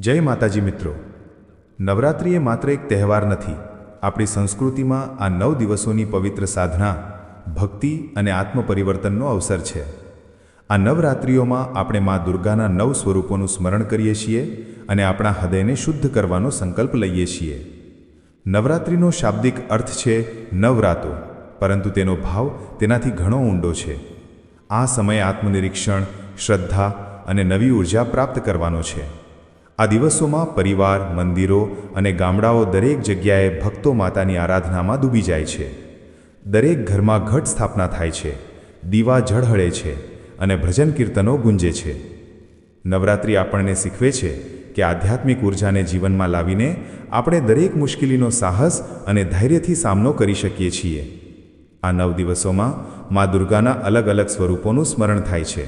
જય માતાજી મિત્રો. નવરાત્રિ એ માત્ર એક તહેવાર નથી, આપણી સંસ્કૃતિમાં આ નવ દિવસોની પવિત્ર સાધના, ભક્તિ અને આત્મપરિવર્તનનો અવસર છે. આ નવરાત્રિઓમાં આપણે મા દુર્ગાના નવ સ્વરૂપોનું સ્મરણ કરીએ છીએ અને આપણા હૃદયને શુદ્ધ કરવાનો સંકલ્પ લઈએ છીએ. નવરાત્રિનો શાબ્દિક અર્થ છે નવરાતો, પરંતુ તેનો ભાવ તેનાથી ઘણો ઊંડો છે. આ સમયે આત્મનિરીક્ષણ, શ્રદ્ધા અને નવી ઊર્જા પ્રાપ્ત કરવાનો છે. આ દિવસોમાં પરિવાર, મંદિરો અને ગામડાઓ દરેક જગ્યાએ ભક્તો માતાની આરાધનામાં ડૂબી જાય છે. દરેક ઘરમાં ઘટ સ્થાપના થાય છે, દીવા ઝળહળે છે અને ભજન કીર્તનો ગુંજે છે. નવરાત્રિ આપણને શીખવે છે કે આધ્યાત્મિક ઉર્જાને જીવનમાં લાવીને આપણે દરેક મુશ્કેલીનો સાહસ અને ધૈર્યથી સામનો કરી શકીએ છીએ. આ નવ દિવસોમાં મા દુર્ગાના અલગ અલગ સ્વરૂપોનું સ્મરણ થાય છે.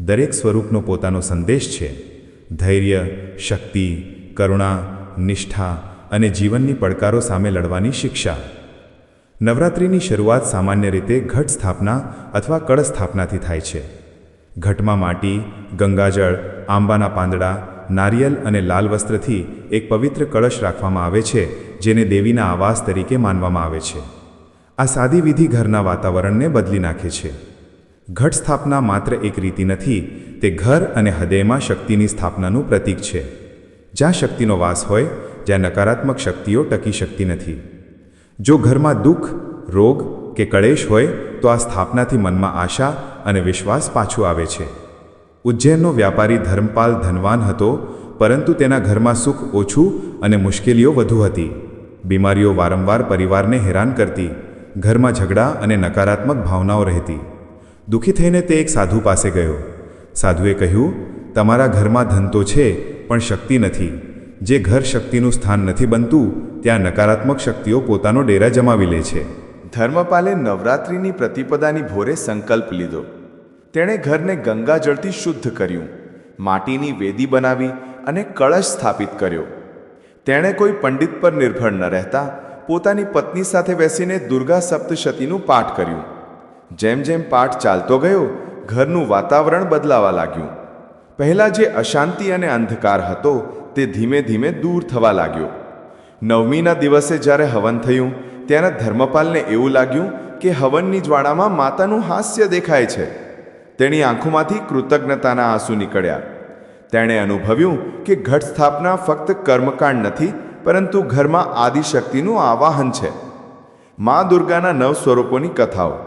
દરેક સ્વરૂપનો પોતાનો સંદેશ છે. ધૈર્ય, શક્તિ, કરુણા, નિષ્ઠા અને જીવનની પડકારો સામે લડવાની શિક્ષા. નવરાત્રિની શરૂઆત સામાન્ય રીતે ઘટ સ્થાપના અથવા કળશ સ્થાપનાથી થાય છે. ઘટમાં માટી, ગંગાજળ, આંબાના પાંદડા, નારિયેલ અને લાલ વસ્ત્રથી એક પવિત્ર કળશ રાખવામાં આવે છે, જેને દેવીના આવાસ તરીકે માનવામાં આવે છે. આ સાદી વિધિ ઘરના વાતાવરણને બદલી નાખે છે. ઘટ સ્થાપના માત્ર એક રીતિ નથી, તે ઘર અને હૃદયમાં શક્તિની સ્થાપનાનું પ્રતીક છે. જ્યાં શક્તિનો વાસ હોય, જ્યાં નકારાત્મક શક્તિઓ ટકી શકતી નથી. જો ઘરમાં દુઃખ, રોગ કે કળેશ હોય, તો આ સ્થાપનાથી મનમાં આશા અને વિશ્વાસ પાછું આવે છે. ઉજ્જૈનનો વ્યાપારી ધર્મપાલ ધનવાન હતો, પરંતુ તેના ઘરમાં સુખ ઓછું અને મુશ્કેલીઓ વધુ હતી. બીમારીઓ વારંવાર પરિવારને હેરાન કરતી, ઘરમાં ઝઘડા અને નકારાત્મક ભાવનાઓ રહેતી. દુઃખી થઈને તે એક સાધુ પાસે ગયો. સાધુએ કહ્યું, તમારા ઘરમાં ધન તો છે, પણ શક્તિ નથી. જે ઘર શક્તિનું સ્થાન નથી બનતું, ત્યાં નકારાત્મક શક્તિઓ પોતાનો ડેરા જમાવી લે છે. ધર્મપાલે નવરાત્રિની પ્રતિપદાની ભોરે સંકલ્પ લીધો. તેણે ઘરને ગંગા જળથી શુદ્ધ કર્યું, માટીની વેદી બનાવી અને કળશ સ્થાપિત કર્યો. તેણે કોઈ પંડિત પર નિર્ભર ન રહેતા પોતાની પત્ની સાથે બેસીને દુર્ગા સપ્તશતીનું પાઠ કર્યું. જેમ જેમ પાઠ ચાલતો ગયો, ઘરનું વાતાવરણ બદલાવા લાગ્યું. પહેલાં જે અશાંતિ અને અંધકાર હતો, તે ધીમે ધીમે દૂર થવા લાગ્યો. નવમીના દિવસે જ્યારે હવન થયું, ત્યારે ધર્મપાલને એવું લાગ્યું કે હવનની જ્વાળામાં માતાનું હાસ્ય દેખાય છે. તેની આંખોમાંથી કૃતજ્ઞતાના આંસુ નીકળ્યા. તેણે અનુભવ્યું કે ઘટ સ્થાપના ફક્ત કર્મકાંડ નથી, પરંતુ ઘરમાં આદિશક્તિનું આવાહન છે. મા દુર્ગાના નવ સ્વરૂપોની કથાઓ.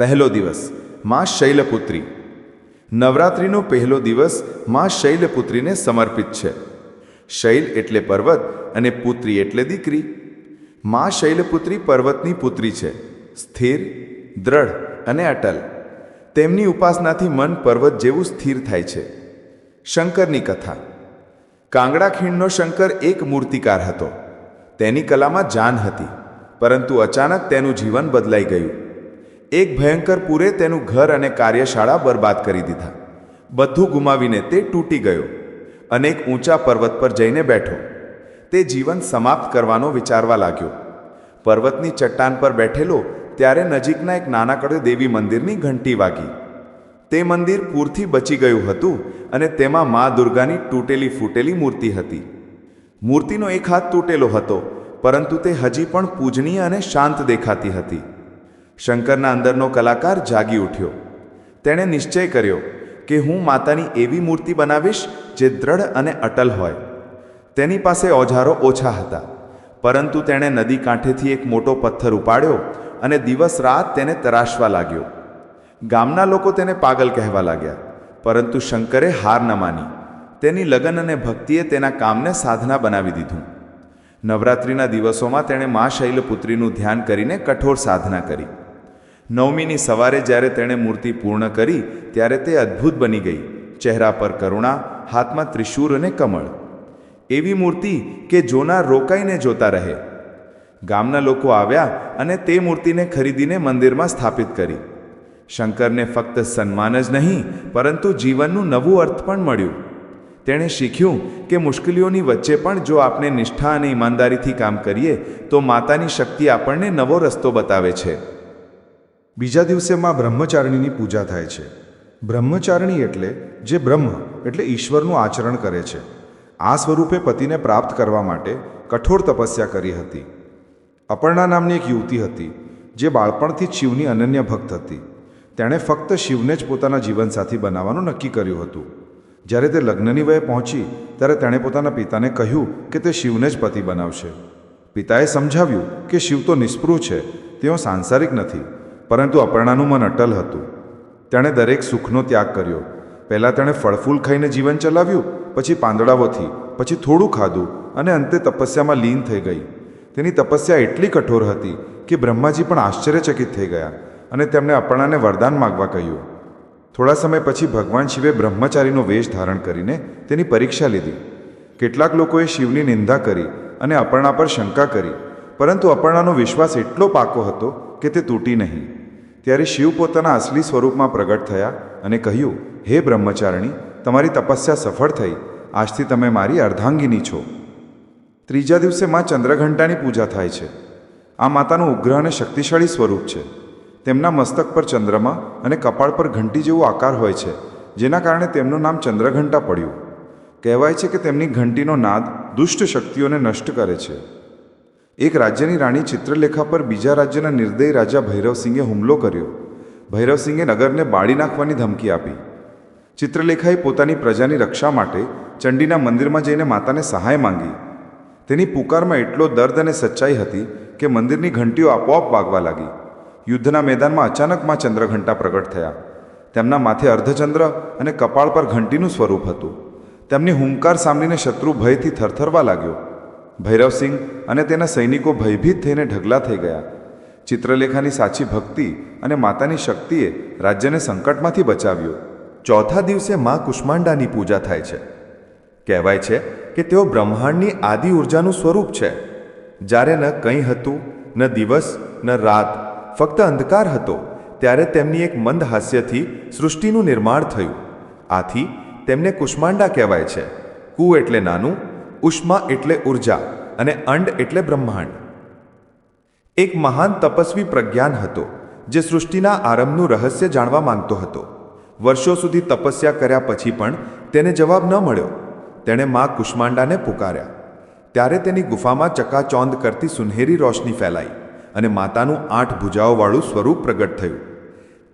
પહેલો દિવસ, મા શૈલપુત્રી. નવરાત્રિનો પહેલો દિવસ મા શૈલપુત્રીને સમર્પિત છે. શૈલ એટલે પર્વત અને પુત્રી એટલે દીકરી. મા શૈલપુત્રી પર્વતની પુત્રી છે. સ્થિર, દ્રઢ અને અટલ. તેમની ઉપાસનાથી મન પર્વત જેવું સ્થિર થાય છે. શંકરની કથા. કાંગડા ખીણનો શંકર એક મૂર્તિકાર હતો. તેની કલામાં જાન હતી, પરંતુ અચાનક તેનું જીવન બદલાઈ ગયું. એક ભયંકર પૂરે તેનું ઘર અને કાર્યશાળા બરબાદ કરી દીધા. બધું ગુમાવીને તે તૂટી ગયો. એક ઊંચા પર્વત પર જઈને બેઠો. તે જીવન સમાપ્ત કરવાનો વિચારવા લાગ્યો. પર્વતની ચટ્ટાન પર બેઠેલો ત્યારે નજીકના એક નાનકડે દેવી મંદિરની ઘંટી વાગી. તે મંદિર પૂરથી બચી ગયું હતું અને તેમાં મા દુર્ગાની તૂટેલી ફૂટેલી મૂર્તિ હતી. મૂર્તિનો એક હાથ તૂટેલો હતો, પરંતુ તે હજી પણ પૂજનીય અને શાંત દેખાતી હતી. શંકરના અંદરનો કલાકાર જાગી ઉઠ્યો. તેણે નિશ્ચય કર્યો કે હું માતાની એવી મૂર્તિ બનાવીશ જે દ્રઢ અને અટલ હોય. તેની પાસે ઓજારો ઓછા હતા, પરંતુ તેણે નદી કાંઠેથી એક મોટો પથ્થર ઉપાડ્યો અને દિવસ રાત તેને તરાશવા લાગ્યો. ગામના લોકો તેને પાગલ કહેવા લાગ્યા, પરંતુ શંકરે હાર ન માની. તેની લગન અને ભક્તિએ તેના કામને સાધના બનાવી દીધું. નવરાત્રિના દિવસોમાં તેણે મા શૈલપુત્રીનું ધ્યાન કરીને કઠોર સાધના કરી. નવમીની સવારે જ્યારે તેણે મૂર્તિ પૂર્ણ કરી, ત્યારે તે અદ્ભુત બની ગઈ. ચહેરા પર કરુણા, હાથમાં ત્રિશૂર અને કમળ. એવી મૂર્તિ કે જોનાર રોકાઈને જોતા રહે. ગામના લોકો આવ્યા અને તે મૂર્તિને ખરીદીને મંદિરમાં સ્થાપિત કરી. શંકરને ફક્ત સન્માન જ નહીં, પરંતુ જીવનનું નવું અર્થ પણ મળ્યું. તેણે શીખ્યું કે મુશ્કેલીઓની વચ્ચે પણ જો આપણે નિષ્ઠા અને ઈમાનદારીથી કામ કરીએ, તો માતાની શક્તિ આપણને નવો રસ્તો બતાવે છે. બીજા દિવસે માં બ્રહ્મચારિણીની પૂજા થાય છે. બ્રહ્મચારિણી એટલે જે બ્રહ્મ, એટલે ઈશ્વરનું આચરણ કરે છે. આ સ્વરૂપે પતિને પ્રાપ્ત કરવા માટે કઠોર તપસ્યા કરી હતી. અપર્ણા નામની એક યુવતી હતી, જે બાળપણથી શિવની અનન્ય ભક્ત હતી. તેણે ફક્ત શિવને જ પોતાના જીવનસાથી બનાવવાનું નક્કી કર્યું હતું. જ્યારે તે લગ્નની વયે પહોંચી, ત્યારે તેણે પોતાના પિતાને કહ્યું કે તે શિવને જ પતિ બનાવશે. પિતાએ સમજાવ્યું કે શિવ તો નિષ્પૃહ છે, તેઓ સાંસારિક નથી. પરંતુ અપર્ણાનું મન અટલ હતું. તેણે દરેક સુખનો ત્યાગ કર્યો. પહેલાં તેણે ફળફૂલ ખાઈને જીવન ચલાવ્યું, પછી પાંદડાઓથી, પછી થોડું ખાધું અને અંતે તપસ્યામાં લીન થઈ ગઈ. તેની તપસ્યા એટલી કઠોર હતી કે બ્રહ્માજી પણ આશ્ચર્યચકિત થઈ ગયા અને તેમણે અપર્ણાને વરદાન માગવા કહ્યું. થોડા સમય પછી ભગવાન શિવે બ્રહ્મચારીનો વેશ ધારણ કરીને તેની પરીક્ષા લીધી. કેટલાક લોકોએ શિવની નિંદા કરી અને અપર્ણા પર શંકા કરી, પરંતુ અપર્ણાનો વિશ્વાસ એટલો પાકો હતો કે તે તૂટી નહીં. ત્યારે શિવ પોતાના અસલી સ્વરૂપમાં પ્રગટ થયા અને કહ્યું, હે બ્રહ્મચારિણી, તમારી તપસ્યા સફળ થઈ. આજથી તમે મારી અર્ધાંગિની છો. ત્રીજા દિવસે મા ચંદ્રઘંટાની પૂજા થાય છે. આ માતાનું ઉગ્ર અને શક્તિશાળી સ્વરૂપ છે. તેમના મસ્તક પર ચંદ્રમા અને કપાળ પર ઘંટી જેવો આકાર હોય છે, જેના કારણે તેમનું નામ ચંદ્રઘંટા પડ્યું. કહેવાય છે કે તેમની ઘંટીનો નાદ દુષ્ટ શક્તિઓને નષ્ટ કરે છે. એક રાજ્યની રાણી ચિત્રલેખા પર બીજા રાજ્યના નિર્દય રાજા ભૈરવસિંહે હુમલો કર્યો. ભૈરવસિંહે નગરને બાળી નાખવાની ધમકી આપી. ચિત્રલેખાએ પોતાની પ્રજાની રક્ષા માટે ચંડીના મંદિરમાં જઈને માતાને સહાય માંગી. તેની પુકારમાં એટલો દર્દ અને સચ્ચાઈ હતી કે મંદિરની ઘંટીઓ આપોઆપ વાગવા લાગી. યુદ્ધના મેદાનમાં અચાનકમાં ચંદ્રઘંટા પ્રગટ થયા. તેમના માથે અર્ધચંદ્ર અને કપાળ પર ઘંટીનું સ્વરૂપ હતું. તેમની હુંકાર સાંભળીને શત્રુ ભયથી થરથરવા લાગ્યો. ભૈરવસિંહ અને તેના સૈનિકો ભયભીત થઈને ઢગલા થઈ ગયા. ચિત્રલેખાની સાચી ભક્તિ અને માતાની શક્તિએ રાજ્યને સંકટમાંથી બચાવ્યું. ચોથા દિવસે મા કુષ્માંડાની પૂજા થાય છે. કહેવાય છે કે તેઓ બ્રહ્માંડની આદિ ઉર્જાનું સ્વરૂપ છે. જ્યારે ન કંઈ હતું, ન દિવસ, ન રાત, ફક્ત અંધકાર હતો, ત્યારે તેમની એક મંદ હાસ્યથી સૃષ્ટિનું નિર્માણ થયું. આથી તેમને કુષ્માંડા કહેવાય છે. કુ એટલે નાનું ઉષ્મા એટલે ઊર્જા અને અંડ એટલે બ્રહ્માંડ. એક મહાન તપસ્વી પ્રજ્ઞાન હતો, જે સૃષ્ટિના આરંભનું રહસ્ય જાણવા માંગતો હતો. વર્ષો સુધી તપસ્યા કર્યા પછી પણ તેને જવાબ ન મળ્યો. તેણે મા કુષ્માંડાને પુકાર્યા. ત્યારે તેની ગુફામાં ચકાચોંદ કરતી સુનહેરી રોશની ફેલાઈ અને માતાનું આઠ ભુજાઓવાળું સ્વરૂપ પ્રગટ થયું.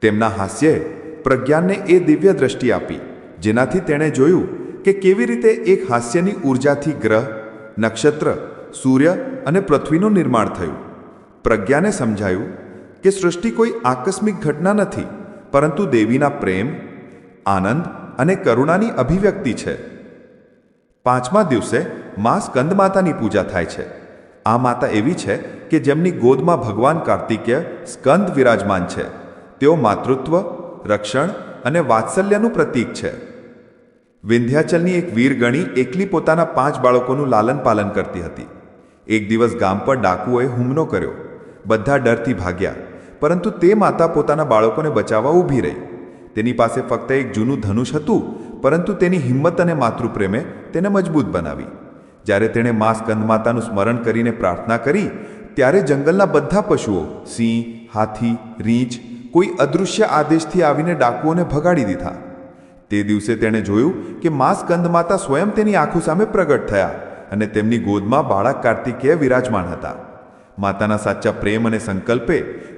તેમના હાસ્યે પ્રજ્ઞાનને એ દિવ્ય દ્રષ્ટિ આપી, જેનાથી તેણે જોયું કે કેવી રીતે એક હાસ્યની ઉર્જાથી ગ્રહ, નક્ષત્ર, સૂર્ય અને પૃથ્વીનું નિર્માણ થયું? પ્રજ્ઞાને સમજાયું કે સૃષ્ટિ કોઈ આકસ્મિક ઘટના નથી, પરંતુ દેવીના પ્રેમ, આનંદ અને કરુણાની અભિવ્યક્તિ છે. પાંચમા દિવસે મા સ્કંદ માતાની પૂજા થાય છે. આ માતા એવી છે કે જેમની ગોદમાં ભગવાન કાર્તિકેય સ્કંદ વિરાજમાન છે. તેઓ માતૃત્વ, રક્ષણ અને વાત્સલ્યનું પ્રતીક છે. વિંધ્યાચલની એક વીરગણી એકલી પોતાના પાંચ બાળકોનું લાલન પાલન કરતી હતી. એક દિવસ ગામ પર ડાકુઓએ હુમલો કર્યો. બધા ડરથી ભાગ્યા, પરંતુ તે માતા પોતાના બાળકોને બચાવવા ઊભી રહી. તેની પાસે ફક્ત એક જૂનું ધનુષ હતું, પરંતુ તેની હિંમત અને માતૃપ્રેમે તેને મજબૂત બનાવી. જ્યારે તેણે મા સ્કંદમાતાનું સ્મરણ કરીને પ્રાર્થના કરી, ત્યારે જંગલના બધા પશુઓ, સિંહ, હાથી, રીંછ, કોઈ અદૃશ્ય આદેશથી આવીને ડાકુઓને ભગાડી દીધા. તે દિવસે તેણે જોયું કે મા સ્કંદ માતા સ્વયં તેની આંખો સામે પ્રગટ થયા અને તેમની ગોદમાં બાળક કાર્તિકેય વિરાજમાન હતા. માતાના સાચા પ્રેમ અને સંકલ્પે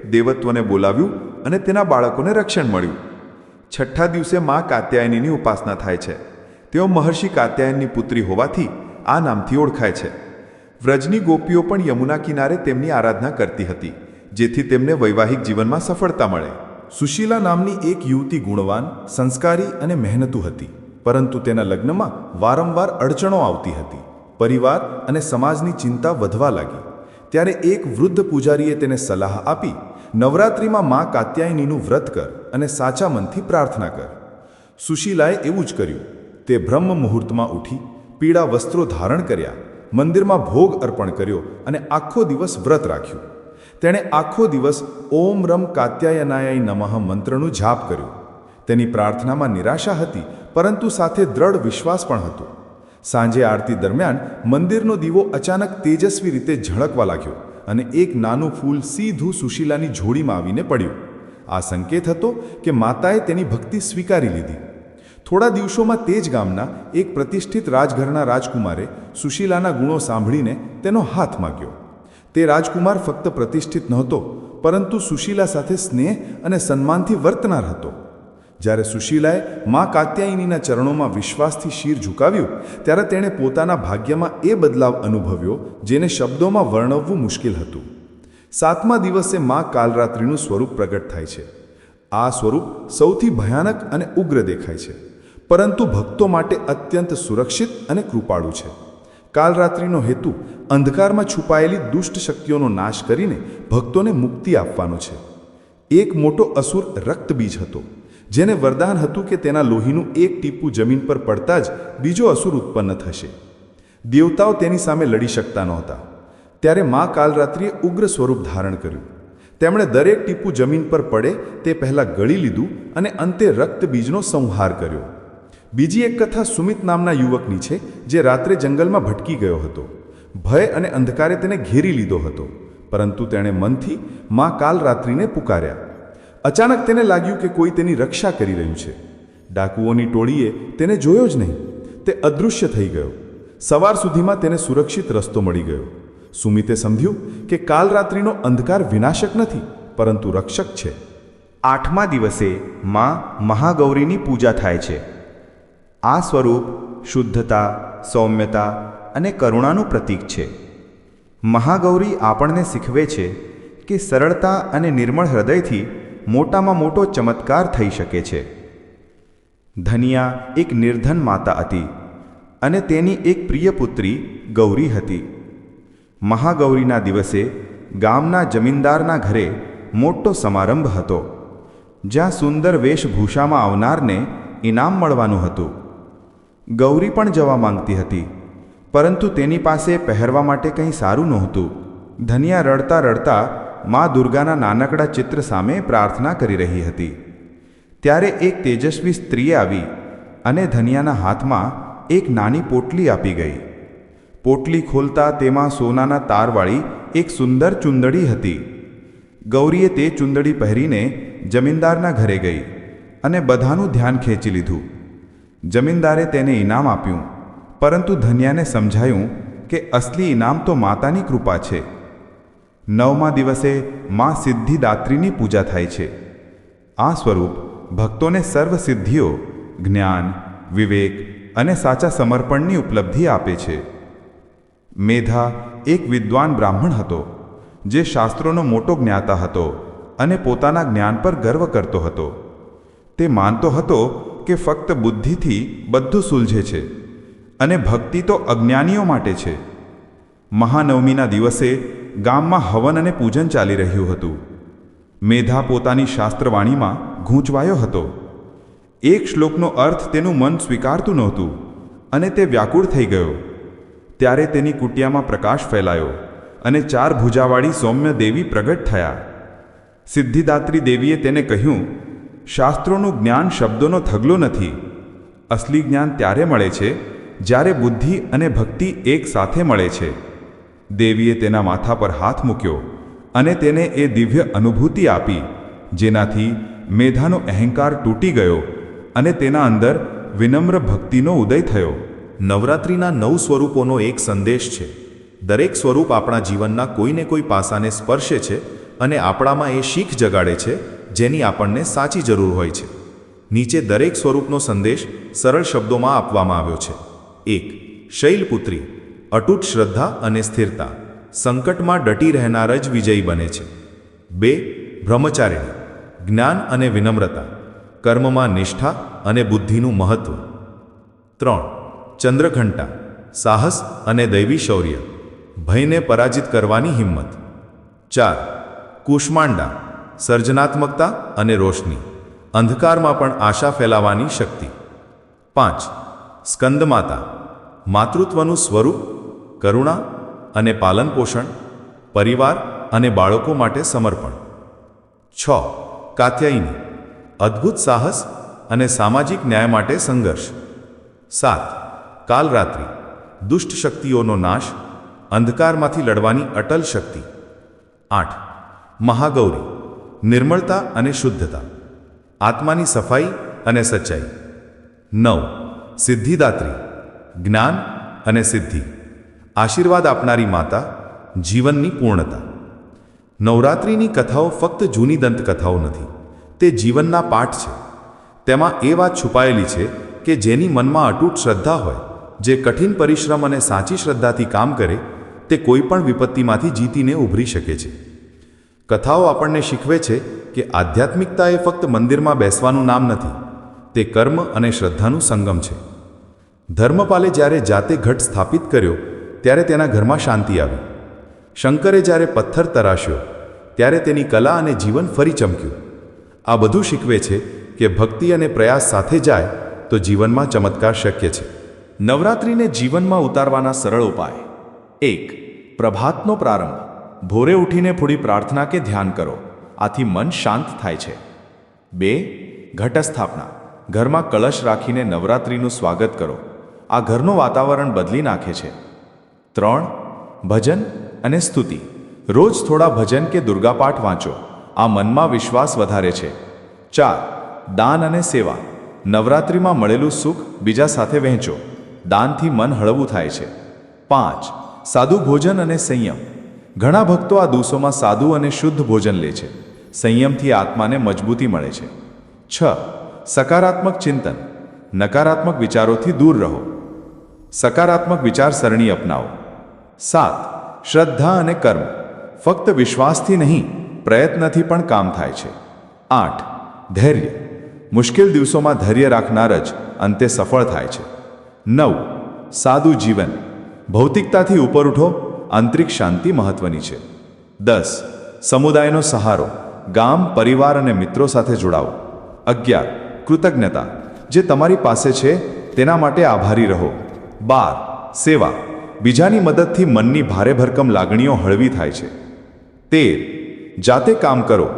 દેવત્વને બોલાવ્યું અને તેના બાળકોને રક્ષણ મળ્યું. છઠ્ઠા દિવસે મા કાત્યાયનીની ઉપાસના થાય છે. તેઓ મહર્ષિ કાત્યાયનની પુત્રી હોવાથી આ નામથી ઓળખાય છે. વ્રજની ગોપીઓ પણ યમુના કિનારે તેમની આરાધના કરતી હતી, જેથી તેમને વૈવાહિક જીવનમાં સફળતા મળે. સુશીલા નામની એક યુવતી ગુણવાન, સંસ્કારી અને મહેનતુ હતી. પરંતુ તેના લગ્નમાં વારંવાર અડચણો આવતી હતી. પરિવાર અને સમાજની ચિંતા વધવા લાગી. ત્યારે એક વૃદ્ધ પૂજારીએ તેને સલાહ આપી, નવરાત્રિમાં મા કાત્યાયનીનું વ્રત કર અને સાચા મનથી પ્રાર્થના કર. સુશીલાએ એવું જ કર્યું. તે બ્રહ્મ મુહૂર્તમાં ઉઠી, પીળા વસ્ત્રો ધારણ કર્યા, મંદિરમાં ભોગ અર્પણ કર્યો અને આખો દિવસ વ્રત રાખ્યું. તેણે આખો દિવસ ઓમ રમ કાત્યાયનાય નમઃ મંત્રનું જાપ કર્યું. તેની પ્રાર્થનામાં નિરાશા હતી, પરંતુ સાથે દ્રઢ વિશ્વાસ પણ હતો. સાંજે આરતી દરમિયાન મંદિરનો દીવો અચાનક તેજસ્વી રીતે ઝળકવા લાગ્યો અને એક નાનું ફૂલ સીધું સુશીલાની જોડીમાં આવીને પડ્યું. આ સંકેત હતો કે માતાએ તેની ભક્તિ સ્વીકારી લીધી. થોડા દિવસોમાં તે જ ગામના એક પ્રતિષ્ઠિત રાજઘરના રાજકુમારે સુશીલાના ગુણો સાંભળીને તેનો હાથ માગ્યો. તે રાજકુમાર ફક્ત પ્રતિષ્ઠિત નહોતો, પરંતુ સુશીલા સાથે સ્નેહ અને સન્માનથી વર્તનાર હતો. જ્યારે સુશીલાએ મા કાત્યાયનીના ચરણોમાં વિશ્વાસથી શીર ઝુકાવ્યું, ત્યારે તેણે પોતાના ભાગ્યમાં એ બદલાવ અનુભવ્યો, જેને શબ્દોમાં વર્ણવવું મુશ્કેલ હતું. સાતમા દિવસે મા કાલરાત્રિનું સ્વરૂપ પ્રગટ થાય છે. આ સ્વરૂપ સૌથી ભયાનક અને ઉગ્ર દેખાય છે, પરંતુ ભક્તો માટે અત્યંત સુરક્ષિત અને કૃપાળુ છે. કાલરાત્રિનો હેતુ અંધકારમાં છુપાયેલી દુષ્ટ શક્તિઓનો નાશ કરીને ભક્તોને મુક્તિ આપવાનો છે. એક મોટો અસુર રક્તબીજ હતો, જેને વરદાન હતું કે તેના લોહીનું એક ટીપું જમીન પર પડતા જ બીજો અસુર ઉત્પન્ન થશે. દેવતાઓ તેની સામે લડી શકતા નહોતા. ત્યારે મા કાલરાત્રિએ ઉગ્ર સ્વરૂપ ધારણ કર્યું. તેમણે દરેક ટીપું જમીન પર પડે તે પહેલાં ગળી લીધું અને અંતે રક્તબીજનો સંહાર કર્યો. બીજી એક કથા સુમિત નામના યુવકની છે, જે રાત્રે જંગલમાં ભટકી ગયો હતો. ભય અને અંધકારે તેને ઘેરી લીધો હતો, પરંતુ તેણે મનથી મા કાલરાત્રિને પુકાર્યા. અચાનક તેને લાગ્યું કે કોઈ તેની રક્ષા કરી રહ્યું છે. ડાકુઓની ટોળીએ તેને જોયો જ નહીં. તે અદૃશ્ય થઈ ગયો. સવાર સુધીમાં તેને સુરક્ષિત રસ્તો મળી ગયો. સુમિતે સમજ્યું કે કાલરાત્રિનો અંધકાર વિનાશક નથી, પરંતુ રક્ષક છે. આઠમા દિવસે મા મહાગૌરીની પૂજા થાય છે. આ સ્વરૂપ શુદ્ધતા, સૌમ્યતા અને કરુણાનું પ્રતીક છે. મહાગૌરી આપણને શીખવે છે કે સરળતા અને નિર્મળ હૃદયથી મોટામાં મોટો ચમત્કાર થઈ શકે છે. ધનિયા એક નિર્ધન માતા હતી અને તેની એક પ્રિય પુત્રી ગૌરી હતી. મહાગૌરીના દિવસે ગામના જમીનદારના ઘરે મોટો સમારંભ હતો, જ્યાં સુંદર વેશભૂષામાં આવનારને ઇનામ મળવાનું હતું. ગૌરી પણ જવા માંગતી હતી. પરંતુ તેની પાસે પહેરવા માટે કંઈ સારું નહોતું. ધનિયા રડતા રડતા મા દુર્ગાના નાનકડા ચિત્ર સામે પ્રાર્થના કરી રહી હતી. ત્યારે એક તેજસ્વી સ્ત્રીએ આવી અને ધનિયાના હાથમાં એક નાની પોટલી આપી ગઈ. પોટલી ખોલતા તેમાં સોનાના તારવાળી એક સુંદર ચુંદડી હતી. ગૌરીએ તે ચુંદડી પહેરીને જમીનદારના ઘરે ગઈ અને બધાનું ધ્યાન ખેંચી લીધું. જમીનદારે તેને ઇનામ આપ્યું. પરંતુ ધન્યાને સમજાયું કે અસલી ઇનામ તો માતાની કૃપા છે. નવમા દિવસે મા સિદ્ધિદાત્રીની પૂજા થાય છે. આ સ્વરૂપ ભક્તોને સર્વ સિદ્ધિઓ, જ્ઞાન, વિવેક અને સાચા સમર્પણની ઉપલબ્ધિ આપે છે. મેધા એક વિદ્વાન બ્રાહ્મણ હતો, જે શાસ્ત્રોનો મોટો જ્ઞાતા હતો અને પોતાના જ્ઞાન પર ગર્વ કરતો હતો. તે માનતો હતો કે ફક્ત બુદ્ધિથી બધું સુલઝે છે અને ભક્તિ તો અજ્ઞાનીઓ માટે છે. મહાનવમીના દિવસે ગામમાં હવન અને પૂજન ચાલી રહ્યું હતું. મેધા પોતાની શાસ્ત્રવાણીમાં ગૂંચવાયો હતો. એક શ્લોકનો અર્થ તેનું મન સ્વીકારતું નહોતું અને તે વ્યાકુળ થઈ ગયો. ત્યારે તેની કુટિયામાં પ્રકાશ ફેલાયો અને ચાર ભુજાવાળી સૌમ્ય દેવી પ્રગટ થયા. સિદ્ધિદાત્રી દેવીએ તેને કહ્યું શાસ્ત્રોનું જ્ઞાન શબ્દોનો થગલો નથી. અસલી જ્ઞાન ત્યારે મળે છે, જ્યારે બુદ્ધિ અને ભક્તિ એક સાથે મળે છે. દેવીએ તેના માથા પર હાથ મૂક્યો અને તેને એ દિવ્ય અનુભૂતિ આપી, જેનાથી મેધાનો અહંકાર તૂટી ગયો અને તેના અંદર વિનમ્ર ભક્તિનો ઉદય થયો. નવરાત્રિના નવ સ્વરૂપોનો એક સંદેશ છે. દરેક સ્વરૂપ આપણા જીવનના કોઈને કોઈ પાસાને સ્પર્શે છે અને આપણામાં એ શીખ જગાડે છે જેની આપણને સાચી જરૂર હોય છે. નીચે દરેક સ્વરૂપનો સંદેશ સરળ શબ્દોમાં આપવામાં આવ્યો છે. એક, શૈલપુત્રી, અટૂટ શ્રદ્ધા અને સ્થિરતા, સંકટમાં ડટી રહેનાર જ વિજયી બને છે. બે, બ્રહ્મચારિણી, જ્ઞાન અને વિનમ્રતા, કર્મમાં નિષ્ઠા અને બુદ્ધિનું મહત્વ. ત્રણ, ચંદ્રઘંટા, સાહસ અને દૈવી શૌર્ય, ભયને પરાજિત કરવાની હિંમત. ચાર, કુષ્માંડા સર્જનાત્મકતા અને રોશની, અંધકારમાં પણ આશા ફેલાવાની શક્તિ. પાંચ, સ્કંદમાતા, માતૃત્વનું સ્વરૂપ, કરુણા અને પાલનપોષણ, પરિવાર અને બાળકો માટે સમર્પણ. છ, કાત્યાયની, અદ્ભુત સાહસ અને સામાજિક ન્યાય માટે સંઘર્ષ. સાત, કાલરાત્રિ, દુષ્ટ શક્તિઓનો નાશ, અંધકારમાંથી લડવાની અટલ શક્તિ. આઠ, મહાગૌરી નિર્મળતા અને શુદ્ધતા, આત્માની સફાઈ અને સચ્ચાઈ. નવ. સિદ્ધિદાત્રી, જ્ઞાન અને સિદ્ધિ. આશીર્વાદ આપનારી માતા, જીવનની પૂર્ણતા. નવરાત્રિની કથાઓ ફક્ત જૂની દંતકથાઓ નથી, તે જીવનના પાઠ છે. તેમાં એ વાત છુપાયેલી છે કે જેની મનમાં અટૂટ શ્રદ્ધા હોય, જે કઠિન પરિશ્રમ અને સાચી શ્રદ્ધાથી કામ કરે, તે કોઈપણ વિપત્તિમાંથી જીતીને ઉભરી શકે છે. કથાઓ આપણને શીખવે છે કે આધ્યાત્મિકતા એ ફક્ત મંદિરમાં બેસવાનું નામ નથી, તે કર્મ અને શ્રદ્ધાનું સંગમ છે. ધર્મપાલે જ્યારે જાતે ઘટ સ્થાપિત કર્યો, ત્યારે તેના ઘરમાં શાંતિ આવી. શંકરે જ્યારે પથ્થર તરાશ્યો, ત્યારે તેની કલા અને જીવન ફરી ચમક્યું. આ બધું શીખવે છે કે ભક્તિ અને પ્રયાસ સાથે જાય, તો જીવનમાં ચમત્કાર શક્ય છે. નવરાત્રિને જીવનમાં ઉતારવાના સરળ ઉપાય. એક, પ્રભાતનો પ્રારંભ. ભોરે ઉઠીને થોડી પ્રાર્થના કે ધ્યાન કરો. આથી મન શાંત થાય છે. બે, ઘટસ્થાપના. ઘરમાં કળશ રાખીને નવરાત્રિનું સ્વાગત કરો. આ ઘરનું વાતાવરણ બદલી નાખે છે. ત્રણ, ભજન અને સ્તુતિ. રોજ થોડા ભજન કે દુર્ગાપાઠ વાંચો. આ મનમાં વિશ્વાસ વધારે છે. ચાર, દાન અને સેવા. નવરાત્રિમાં મળેલું સુખ બીજા સાથે વહેંચો. દાનથી મન હળવું થાય છે. પાંચ, સાદું ભોજન અને સંયમ. ઘણા ભક્તો આ દિવસોમાં સાદું અને શુદ્ધ ભોજન લે છે. સંયમથી આત્માને મજબૂતી મળે છે. છ. સકારાત્મક ચિંતન. નકારાત્મક વિચારોથી દૂર રહો. સકારાત્મક વિચારસરણી અપનાવો. સાત. શ્રદ્ધા અને કર્મ. ફક્ત વિશ્વાસથી નહીં, પ્રયત્નથી પણ કામ થાય છે. આઠ. ધૈર્ય. મુશ્કેલ દિવસોમાં ધૈર્ય રાખનાર જ અંતે સફળ થાય છે. નવ. સાદું જીવન. ભૌતિકતાથી ઉપર ઉઠો આંતરિક શાંતિ મહત્વની છે. દસ, સમુદાયનો સહારો, ગામ, પરિવાર અને મિત્રો સાથે જોડાવો અગિયાર, કૃતજ્ઞતા, જે તમારી પાસે છે, તેના માટે આભારી રહો. બાર, સેવા, બીજાની મદદથી મનની ભારે ભરકમ લાગણીઓ હળવી થાય છે. તેર, જાતે કામ કરો.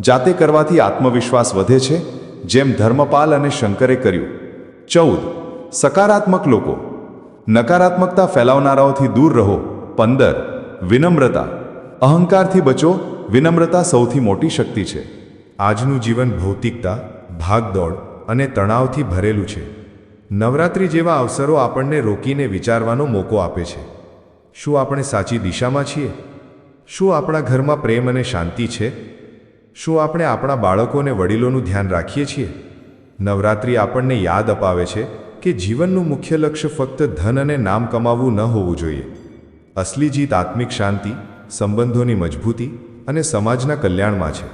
જાતે કરવાથી આત્મવિશ્વાસ વધે છે, જેમ ધર્મપાલ અને શંકરે કર્યું. ચૌદ, સકારાત્મક લોકો. નકારાત્મકતા ફેલાવનારાઓથી દૂર રહો. પંદર, વિનમ્રતા. અહંકારથી બચો, વિનમ્રતા સૌથી મોટી શક્તિ છે. આજનું જીવન ભૌતિકતા, ભાગદોડ અને તણાવથી ભરેલું છે. નવરાત્રિ જેવા અવસરો આપણને રોકીને વિચારવાનો મોકો આપે છે. શું આપણે સાચી દિશામાં છીએ? શું આપણા ઘરમાં પ્રેમ અને શાંતિ છે? શું આપણે આપણા બાળકો અને વડીલોનું ધ્યાન રાખીએ છીએ? નવરાત્રિ આપણને યાદ અપાવે છે કે જીવનનું મુખ્ય લક્ષ્ય ફક્ત ધન અને નામ કમાવવું ન હોવું જોઈએ. અસલી જીત આત્મિક શાંતિ, સંબંધોની મજબૂતી અને સમાજના કલ્યાણમાં છે.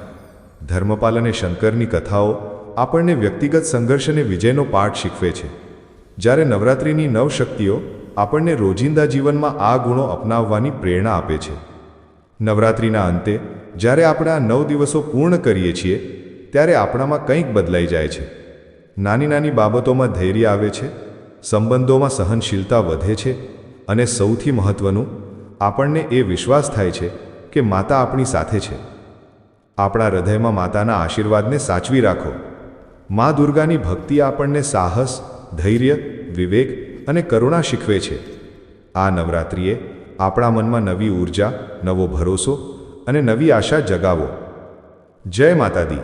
ધર્મપાલ અને શંકરની કથાઓ આપણને વ્યક્તિગત સંઘર્ષ અને વિજયનો પાઠ શીખવે છે. જ્યારે નવરાત્રિની નવ શક્તિઓ આપણને રોજિંદા જીવનમાં આ ગુણો અપનાવવાની પ્રેરણા આપે છે. નવરાત્રિના અંતે જ્યારે આપણે આ નવ દિવસો પૂર્ણ કરીએ છીએ, ત્યારે આપણામાં કંઈક બદલાઈ જાય છે. નાની નાની બાબતોમાં ધૈર્ય આવે છે, સંબંધોમાં સહનશીલતા વધે છે અને સૌથી મહત્વનું, આપણને એ વિશ્વાસ થાય છે કે માતા આપણી સાથે છે. આપણા હૃદયમાં માતાના આશીર્વાદને સાચવી રાખો. મા દુર્ગાની ભક્તિ આપણને સાહસ, ધૈર્ય, વિવેક અને કરુણા શીખવે છે. આ નવરાત્રિએ આપણા મનમાં નવી ઊર્જા નવો ભરોસો અને નવી આશા જગાવો. જય માતાદી